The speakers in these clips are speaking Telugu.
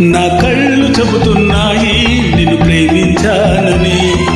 నా కళ్ళు చెబుతున్నాయి నిన్ను ప్రేమించానని.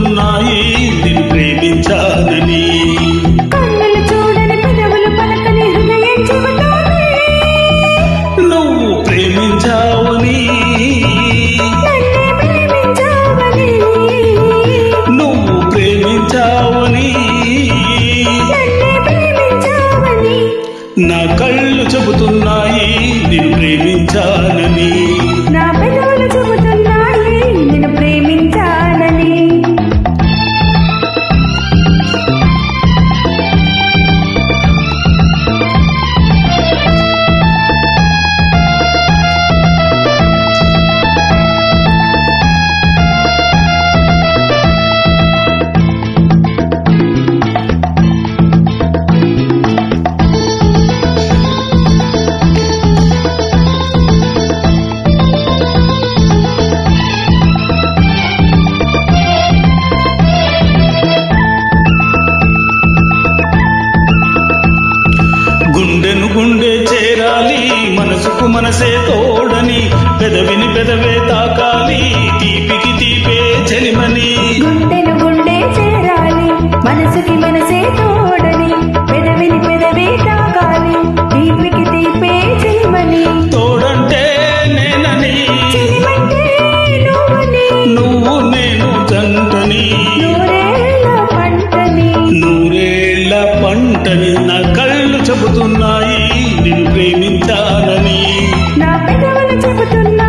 కళ్ళు చెబుతున్నాయి నిన్ను ప్రేమించాలని. మనకు మనసే తోడని పెదవిని పెదవే తాకాలి తీపికి తీపే చలిమని చేరాలి మనసుకి తోడని పెదవిని తీపే పంటని. నా కళ్ళు చెబుతున్నాయి నేను ప్రేమించాలని. I'm